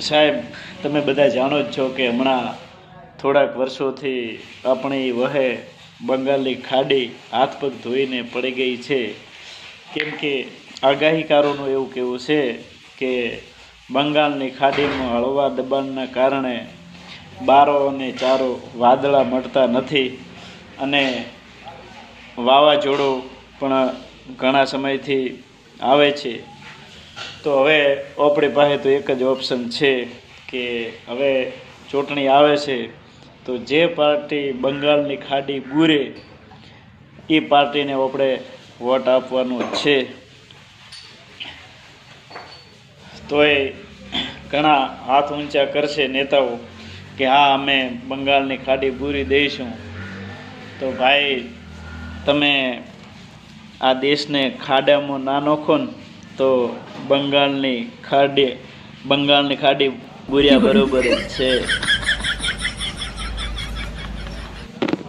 સાહેબ, તમે બધા જાણો જ છો કે હમણાં થોડાક વર્ષોથી આપણી વહે બંગાળની ખાડી હાથ પગ ધોઈને પડી ગઈ છે. કેમ કે આગાહીકારોનું એવું કહેવું છે કે બંગાળની ખાડીમાં હળવા દબાણના કારણે બારો અને ચારો વાદળા મળતા નથી અને વાવાઝોડું પણ ઘણા સમયથી આવે છે. તો હવે આપણી પાસે તો એક જ ઓપ્શન છે કે હવે ચૂંટણી આવે છે, તો જે પાર્ટી બંગાળની ખાડી ગુરે, એ પાર્ટીને આપણે વોટ આપવાનું છે. તોય ઘણા હાથ ઊંચા કરશે નેતાઓ કે હા, અમે બંગાળની ખાડી પૂરી દઈશું. તો ભાઈ, તમે આ દેશને ખાડામાં ના નાખો ને. તો બંગાળની ખાડી બંગાળની ખાડી બુર્યા બરોબર છે.